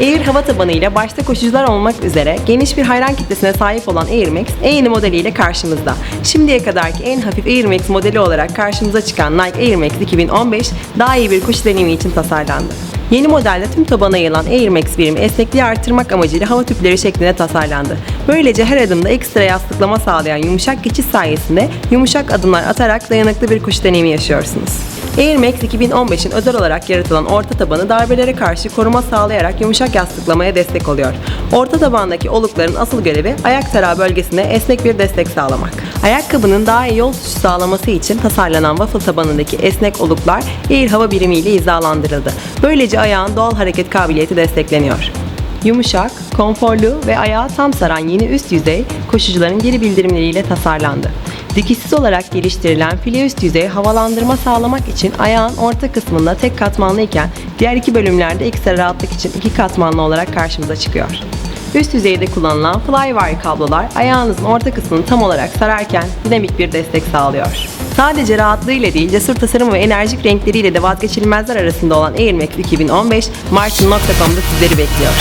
Air hava tabanıyla başta koşucular olmak üzere geniş bir hayran kitlesine sahip olan Air Max en yeni modeliyle karşımızda. Şimdiye kadarki en hafif Air Max modeli olarak karşımıza çıkan Nike Air Max 2015 daha iyi bir kuş deneyimi için tasarlandı. Yeni modelde tüm tabana yayılan Air Max birimi esnekliği artırmak amacıyla hava tüpleri şeklinde tasarlandı. Böylece her adımda ekstra yastıklama sağlayan yumuşak geçiş sayesinde yumuşak adımlar atarak dayanıklı bir kuş deneyimi yaşıyorsunuz. Air Max 2015'in özel olarak yaratılan orta tabanı darbelere karşı koruma sağlayarak yumuşak yastıklamaya destek oluyor. Orta tabandaki olukların asıl görevi ayak tarağı bölgesine esnek bir destek sağlamak. Ayakkabının daha iyi yol tutuşu sağlaması için tasarlanan waffle tabanındaki esnek oluklar Air hava birimiyle hizalandırıldı. Böylece ayağın doğal hareket kabiliyeti destekleniyor. Yumuşak, konforlu ve ayağı tam saran yeni üst yüzey koşucuların geri bildirimleriyle tasarlandı. Dikişsiz olarak geliştirilen file üst yüzey havalandırma sağlamak için ayağın orta kısmında tek katmanlı iken diğer iki bölümlerde ekstra rahatlık için iki katmanlı olarak karşımıza çıkıyor. Üst yüzeyde kullanılan flywire kablolar ayağınızın orta kısmını tam olarak sararken dinamik bir destek sağlıyor. Sadece rahatlığıyla değil, cesur tasarım ve enerjik renkleriyle de vazgeçilmezler arasında olan Air Max 2015, Martin.com'da sizleri bekliyor.